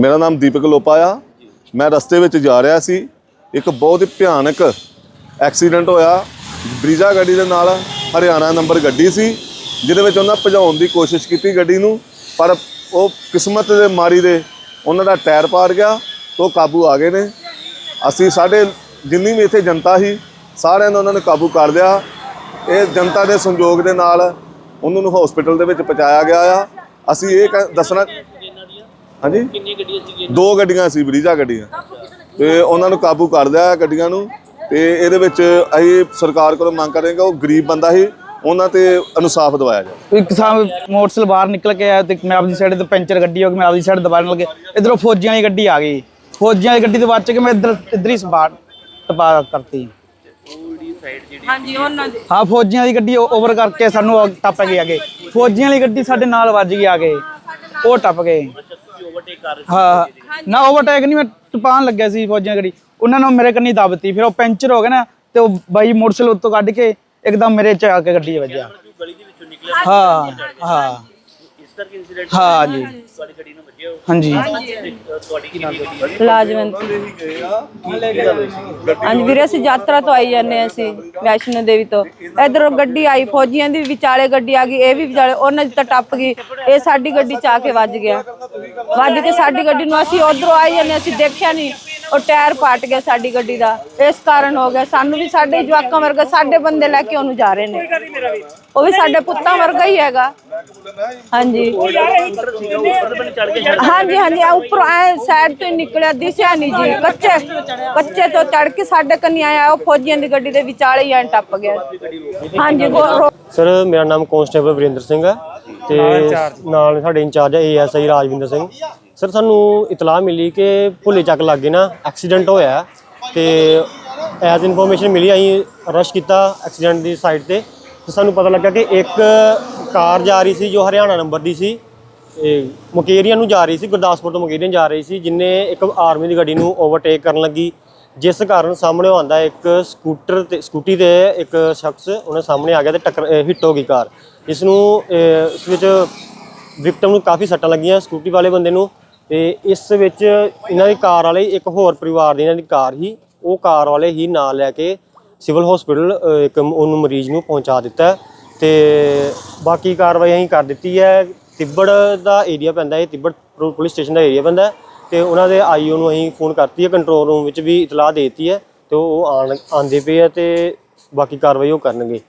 ਮੇਰਾ ਨਾਮ ਦੀਪਕ ਲੋਪਾ ਆ। ਮੈਂ ਰਸਤੇ ਵਿੱਚ ਜਾ ਰਿਹਾ ਸੀ। ਇੱਕ ਬਹੁਤ ਹੀ ਭਿਆਨਕ ਐਕਸੀਡੈਂਟ ਹੋਇਆ। ਬ੍ਰੀਜਾ ਗੱਡੀ ਦੇ ਨਾਲ ਹਰਿਆਣਾ ਨੰਬਰ ਗੱਡੀ ਸੀ, ਜਿਹਦੇ ਵਿੱਚ ਉਹਨਾਂ ਭਜਾਉਣ ਦੀ ਕੋਸ਼ਿਸ਼ ਕੀਤੀ ਗੱਡੀ ਨੂੰ, ਪਰ ਉਹ ਕਿਸਮਤ ਦੇ ਮਾਰੀ ਦੇ ਉਹਨਾਂ ਦਾ ਟਾਇਰ ਪਾੜ ਗਿਆ ਤੇ ਉਹ ਕਾਬੂ ਆ ਗਏ ਨੇ। ਅਸੀਂ ਸਾਡੇ ਜਿੰਨੀ ਵੀ ਇੱਥੇ ਜਨਤਾ ਸੀ, ਸਾਰਿਆਂ ਨੇ ਉਹਨਾਂ ਨੂੰ ਕਾਬੂ ਕਰ ਲਿਆ। ਇਹ ਜਨਤਾ ਦੇ ਸੰਯੋਗ ਦੇ ਨਾਲ ਉਹਨਾਂ ਨੂੰ ਹਸਪੀਟਲ ਦੇ ਵਿੱਚ ਪਹੁੰਚਾਇਆ ਗਿਆ ਆ। ਅਸੀਂ ਇਹ ਕਹਿ- ਦੱਸਣਾ ਹਾਂਜੀ। ਕਿੰਨੀਆਂ ਗੱਡੀਆਂ ਸੀਗੀਆਂ? ਦੋ ਗੱਡੀਆਂ ਸੀ ਬਰੀਜਾ ਗੱਡੀਆਂ। ਤੇ ਉਹਨਾਂ ਨੂੰ ਕਾਬੂ ਕਰ ਲਿਆ ਗੱਡੀਆਂ ਨੂੰ। ਤੇ ਇਹਦੇ ਵਿੱਚ ਅਸੀਂ ਸਰਕਾਰ ਕੋਲੋਂ ਮੰਗ ਕਰਾਂਗੇ ਉਹ ਗਰੀਬ ਬੰਦਾ ਸੀ ਉਹਨਾਂ ਤੇ ਇਨਸਾਫ ਦਿਵਾਇਆ ਜਾਵੇ। ਇੱਕ ਸਾਹ ਮੋਟਰਸਾਈਕਲ ਬਾਹਰ ਨਿਕਲ ਕੇ ਆਇਆ ਤੇ ਮੈਂ ਆਪਦੀ ਸਾਈਡ ਤੇ ਪੈਂਚਰ ਗੱਡੀ ਹੋ ਗਈ ਮੈਂ ਆਪਦੀ ਸਾਈਡ ਦਬਾਣ ਲੱਗੇ। ਇਧਰੋਂ ਫੌਜੀਆਂ ਦੀ ਗੱਡੀ ਆ ਗਈ। ਫੌਜੀਆਂ ਦੀ ਗੱਡੀ ਤੋਂ ਬਚ ਕੇ ਮੈਂ ਇੱਧਰ ਇੱਧਰ ਹੀ ਸਪਾਟ ਟਪਾ ਕਰਤੀ। ਹਾਂਜੀ ਉਹਨਾਂ ਦੇ। ਹਾਂ ਫੌਜੀਆਂ ਦੀ ਗੱਡੀ ਓਵਰ ਕਰਕੇ ਸਾਨੂੰ ਟੱਪ ਕੇ ਆ ਗਏ ਫੌਜੀਆਂ ਦੀ ਗੱਡੀ ਸਾਡੇ ਨਾਲ ਵੱਜ ਗਈ ਆ ਗਏ ਉਹ ਟੱਪ ਗਏ। ਓਵਰਟੇਕ ਕਰ ਰਹੇ ਹਾਂ ਨਾ ਓਵਰਟੇਕ ਨਹੀਂ ਮੈਂ ਟਪਾਣ ਲੱਗਿਆ ਸੀ ਫੌਜੀਆਂ ਗੱਡੀ ਉਹਨਾਂ ਨੇ ਮੇਰੇ ਕੰਨੀ ਦੱਬਤੀ ਫਿਰ ਉਹ ਪੈਂਚਰ ਹੋ ਗਿਆ ਨਾ ਤੇ ਉਹ ਬਾਈ ਮੋਟਰਸਾਈਕਲ ਉੱਤੋਂ ਕੱਢ ਕੇ ਇੱਕਦਮ ਮੇਰੇ ਚ ਆ ਕੇ ਗੱਡੀ ਵੱਜਿਆ ਸੀ ਗਲੀ ਦੇ ਵਿੱਚੋਂ ਨਿਕਲਿਆ ਹਾਂ ਹਾਂ। ਇਸ ਕਰਕੇ ਇਨਸੀਡੈਂਟ ਹਾਂ ਜੀ। ਤੁਹਾਡੀ ਗੱਡੀ ਨੂੰ ਵੱਜਿਆ ਉਹ। ਹਾਂਜੀ। ਤੇ, ਅ, ਤੁਹਾਡੀ ਕਿੰਨੀ ਗੱਡੀ ਹੈ? ਲਾਜਵੰਤ ਹਾਂਜੀ ਵੀਰੇ ਅਸੀਂ ਯਾਤਰਾ ਤੋਂ ਆਈ ਜਾਂਦੇ ਹਾਂ ਅਸੀਂ ਵੈਸ਼ਨੋ ਦੇਵੀ ਤੋਂ। ਇਧਰੋਂ ਗੱਡੀ ਆਈ ਫੌਜੀਆਂ ਦੀ ਵਿਚਾਲੇ ਗੱਡੀ ਆ ਗਈ ਇਹ ਵੀ ਵਿਚਾਲੇ ਉਹਨਾਂ ਦੀ ਤਾਂ ਟੱਪ ਗਈ ਇਹ ਸਾਡੀ ਗੱਡੀ ਚ ਆ ਕੇ ਵੱਜ ਗਿਆ। ਵੱਜ ਕੇ ਸਾਡੀ ਗੱਡੀ ਨੂੰ ਅਸੀਂ ਉਧਰੋਂ ਆਈ ਜਾਂਦੇ ਅਸੀਂ ਦੇਖਿਆ ਨਹੀਂ। ਉਹ ਟਾਇਰ ਪਾਟ ਗਿਆ ਸਾਡੀ ਗੱਡੀ ਦਾ। ਇਸ ਕਾਰਨ ਹੋ ਗਿਆ। ਸਾਨੂੰ ਵੀ ਸਾਡੇ ਜਵਾਕਾਂ ਵਰਗਾ, ਸਾਡੇ ਬੰਦੇ ਲੈ ਕੇ ਉਹਨੂੰ ਜਾ ਰਹੇ ਨੇ। ਉਹ ਵੀ ਸਾਡੇ ਪੁੱਤਾਂ ਵਰਗਾ ਹੀ ਹੈਗਾ। ਹਾਂਜੀ। ਹਾਂਜੀ ਹਾਂਜੀ। ਆ ਉੱਪਰ ਆਏ ਸਾਈਡ ਤੋਂ ਨਿਕਲਿਆ, ਦਿਸਿਆ ਨਹੀਂ ਜੀ। ਕੱਚੇ ਕੱਚੇ ਤੋਂ ਚੜ ਕੇ ਸਾਡੇ ਕੰਨੀ ਆਇਆ, ਉਹ ਫੌਜੀਆਂ ਦੀ ਗੱਡੀ ਦੇ ਵਿਚਾਲੇ ਹੀ ਐਂ ਟੱਪ ਗਿਆ। ਹਾਂਜੀ ਸਰ, ਮੇਰਾ ਨਾਮ ਕਾਂਸਟੇਬਲ ਵਰਿੰਦਰ ਸਿੰਘ ਹੈ। ਤੇ ਨਾਲ ਸਾਡੇ ਇੰਚਾਰਜ ਹੈ ਏਐਸਆਈ ਰਾਜਵਿੰਦਰ ਸਿੰਘ। ਸਰ ਸਾਨੂੰ ਇਤਲਾਹ ਮਿਲੀ ਕਿ ਭੁੱਲੇ ਚੱਕ ਲੱਗੇ ਨਾ ਐਕਸੀਡੈਂਟ ਹੋਇਆ ਤੇ ਐਜ਼ ਇਨਫੋਰਮੇਸ਼ਨ ਮਿਲੀ ਅਸੀਂ ਰਸ਼ ਕੀਤਾ ਐਕਸੀਡੈਂਟ ਦੀ ਸਾਈਡ ਤੇ। ਤੇ ਸਾਨੂੰ ਪਤਾ ਲੱਗਾ ਕਿ ਇੱਕ ਕਾਰ ਜਾ ਰਹੀ ਸੀ ਜੋ ਹਰਿਆਣਾ ਨੰਬਰ ਦੀ ਸੀ। ਇਹ ਮੁਕੇਰੀਆਂ ਨੂੰ ਜਾ ਰਹੀ ਸੀ ਗੁਰਦਾਸਪੁਰ ਤੋਂ ਮੁਕੇਰੀਆਂ ਜਾ ਰਹੀ ਸੀ ਜਿਨੇ ਇੱਕ ਆਰਮੀ ਦੀ ਗੱਡੀ ਨੂੰ ਓਵਰਟੇਕ ਕਰਨ ਲੱਗੀ। ਜਿਸ ਕਾਰਨ ਸਾਹਮਣੇ ਆਉਂਦਾ ਇੱਕ ਸਕੂਟਰ ਤੇ, ਸਕੂਟੀ ਤੇ ਇੱਕ ਸ਼ਖਸ ਉਹਨੇ ਸਾਹਮਣੇ ਆ ਗਿਆ ਤੇ ਟੱਕਰ ਹਿੱਟ ਹੋ ਗਈ ਕਾਰ। ਇਸ ਨੂੰ ਇਸ ਵਿੱਚ ਵਿਕਟਮ ਨੂੰ ਕਾਫੀ ਸੱਟਾਂ ਲੱਗੀਆਂ ਸਕੂਟੀ ਵਾਲੇ ਬੰਦੇ ਨੂੰ ਤੇ ਇਸ ਵਿੱਚ ਇਹਨਾਂ ਦੀ ਕਾਰ ਵਾਲੇ ਇੱਕ ਹੋਰ ਪਰਿਵਾਰ ਦੀ, ਇਹਨਾਂ ਦੀ ਕਾਰ ਹੀ, ਉਹ ਕਾਰ ਵਾਲੇ ਹੀ ਨਾਲ ਲੈ ਕੇ ਸਿਵਲ ਹਸਪੀਟਲ ਇੱਕ ਉਹਨੂੰ ਮਰੀਜ਼ ਨੂੰ ਪਹੁੰਚਾ ਦਿੱਤਾ ਹੈ ਤੇ ਬਾਕੀ ਕਾਰਵਾਈ ਅਸੀਂ ਕਰ ਦਿੱਤੀ ਹੈ। ਤਿੱਬੜ ਦਾ ਏਰੀਆ ਪੈਂਦਾ ਹੈ, ਤਿੱਬੜ ਪੁਲਿਸ ਸਟੇਸ਼ਨ ਦਾ ਏਰੀਆ ਪੈਂਦਾ ਹੈ। ਤੇ ਉਹਨਾਂ ਦੇ ਆਈਓ ਨੂੰ ਅਸੀਂ ਫੋਨ ਕਰਤੀ ਹੈ ਕੰਟਰੋਲ ਰੂਮ ਵਿੱਚ ਵੀ ਇਤਲਾਹ ਦੇ ਦਿੱਤੀ ਹੈ ਤੇ ਉਹ ਆਣ ਆਂਦੇ ਪਏ ਆ ਤੇ ਬਾਕੀ ਕਾਰਵਾਈ ਉਹ ਕਰਨਗੇ।